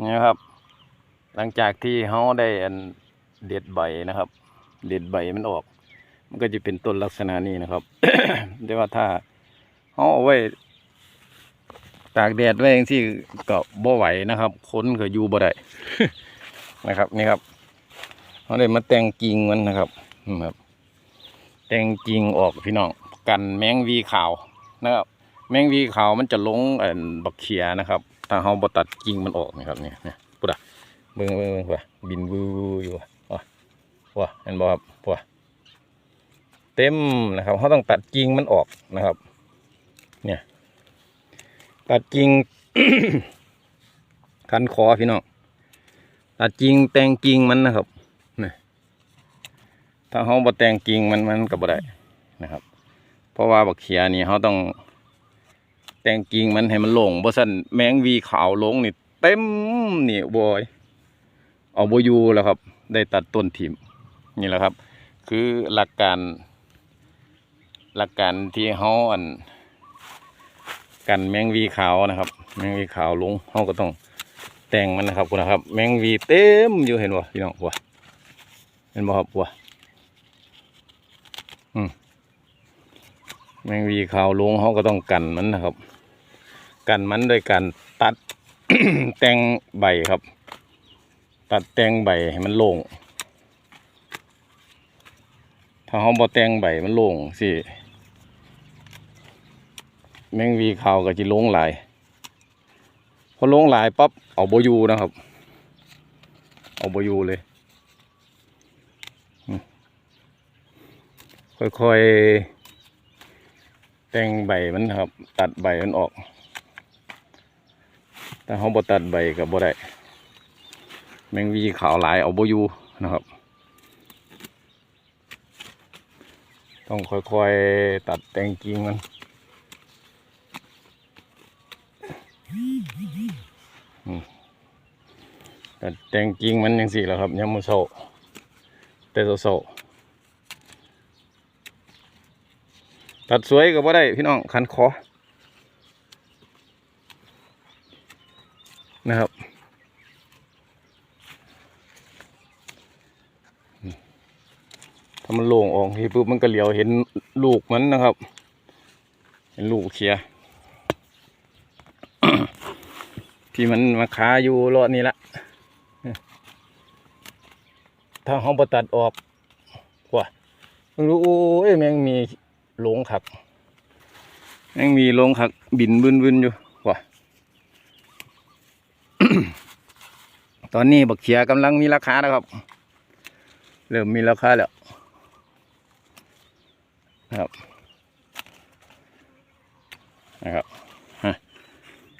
นี่นะครับ หลังจากที่เขาได้อันเด็ดใบนะครับ เด็ดใบมันออก มันก็จะเป็นต้นลักษณะนี้นะครับแต่ว่าถ้าเขาเอาไว้ ตากแดดไว้อย่างที่ก็บ่ไหวนะครับค้นก็อยู่บ่ได้นะครับนี่ครับเขาได้มาแต่งกิ่งมันนะครับครับ แต่งกิ่งออกพี่น้องกันแมงวีขาวนะครับ แมงวีขาวมันจะลงบักเขียนะครับ ถ้าเราบ่ตัดกิ่งมันออกนะครับเนี่ยเนี่ยปุ๊ดอะเบิ่งเบิ่งเบิ่งวะบินวูอยู่วะว่ะว่ะเห็นบ่ครับว่ะเต็มนะครับเขาต้องตัดกิ่งมันออกนะครับ เนี่ย ตัดกิ่งคันคอพี่น้องตัดกิ่งแต่งกิ่งมันนะครับนี่ถ้าเขาบ่แต่งกิ่งมันมันก็บ่ได้นะครับ เพราะว่าบักเขียนี่เขาต้อง แต่งกิ่งมันให้มันลงบ่ซั่นแมงวีขาวลงนี่เต็มนี่บอยเอาบอยูแล้วครับ ได้ตัดต้นทิมนี่แหละครับ คือหลักการ หลักการที่เฮาอัน กันแมงวีขาวนะครับ แมงวีขาวลงเฮาก็ต้องแต่งมันนะครับคุณนะครับ แมงวีเต็มอยู่เห็นบ่พี่น้องวัวเห็นบ่ครับวัวแมงวีขาวลงเฮาก็ต้องกันมันนะครับ กันมันโดยการตัดแต่งใบครับ ตัดแต่งใบให้มันโล่งถ้าเฮาบ่แต่งใบมันโล่งสิแมงวีขาวก็จะลงหลายพอลงหลายปั๊บเอาโบอยูนะครับ เอาโบอยูเลยค่อยๆแต่งใบมันครับ ตัดใบมันออก แต่เขาบตัดใบกับบ่ได้แมงวีขาวหลายเอาโบอยูนะครับ ต้องค่อยๆตัดแต่งกิ่งมันแต่แต่งกิ่งมันยังสี่แหล้วครับยังมือโซแต่โซตัดสวยก็บ่ได้พี่น้องคันคอ นะครับ ถ้ามันโล่งออกทีปุ๊บมันก็เหลียวเห็นลูกมันนะครับ เห็นลูกเขียที่มันมาคาอยู่รอดนี่ละถ้าห้องประตัดออกว่ามึงรู้โอ้ยแมงมีหลงขักแมงมีหลงขักบินบึนบึนอยู่ว่า ตอนนี้บักเขียกำลังมีราคานะครับ เริ่มมีราคาแล้วนะครับนะครับ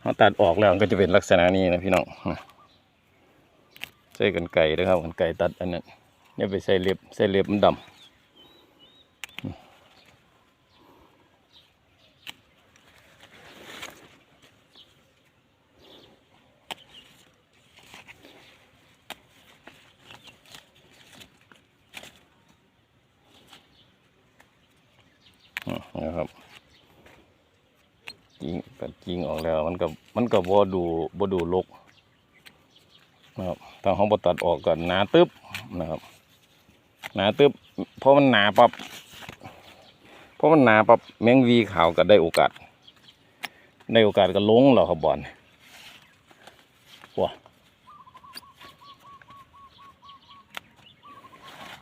เขาตัดออกแล้วก็จะเป็นลักษณะนี้นะพี่น้องใช้กันไก่นะครับกันไก่ตัดอันนั้นเนี่ยไปใส่เล็บใส่เล็บมันดำ นะครับจริงกัดจริงออกแล้ว มันก็มันก็บ่ดูบ่ดูลกนะครับถ้าเขาบ่ตัดออกก็หนาตึ๊บนะครับ หนาตึ๊บเพราะมันหนาปับเพราะมันหนาปับแมงวีขาวก็ได้โอกาสได้โอกาสก็ลงแล้วครับบอลว้า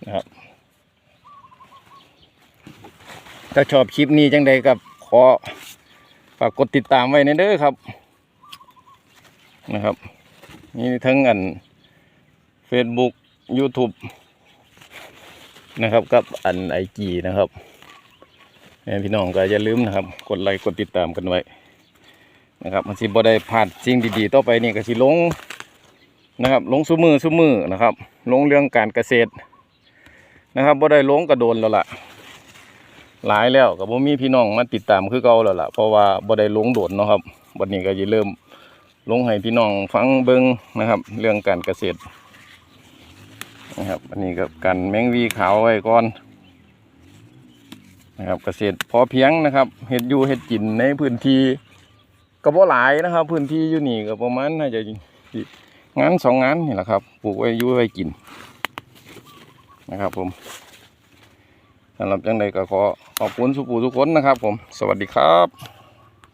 นะครับ ถ้าชอบคลิปนี้จังใดกับขอฝากกดติดตามไว้ในเด้อครับ นะครับ นี่ทั้งอัน Facebook YouTube นะครับกับอันไอจีนะครับแม่พี่น้องก็อย่าลืมนะครับ กดไลค์กดติดตามกันไว้นะครับมันสิบ่ได้พลาดสิ่งดีๆ ต่อไปนี่ก็สิลงนะครับ ลงซุมือซุมือนะครับ ลงเรื่องการเกษตรนะครับบ่ได้ลงกระโดนแล้วล่ะ หลายแล้วกับบ่มีพี่น้องมาติดตามคือเก่าแล้วล่ะเพราะว่าบ่ได้ลงโดดเนาะครับวันนี้ก็จะเริ่มลงให้พี่น้องฟังเบิ่งนะครับ เรื่องการเกษตรนะครับอันนี้ก็กันแมงวีขาวไว้ก่อนนะครับเกษตรพอเพียงนะครับเฮ็ดยูเฮ็ดกินในพื้นที่ก็บ่หลายนะครับ พื้นที่อยู่นี่ก็ประมาณน่าจะงานสองงานนี่แหละครับปลูกไว้ยุ่ไว้กินนะครับผม สำหรับจังใดก็ขอขอบคุณสุปูทุกคนนะครับผม สวัสดีครับ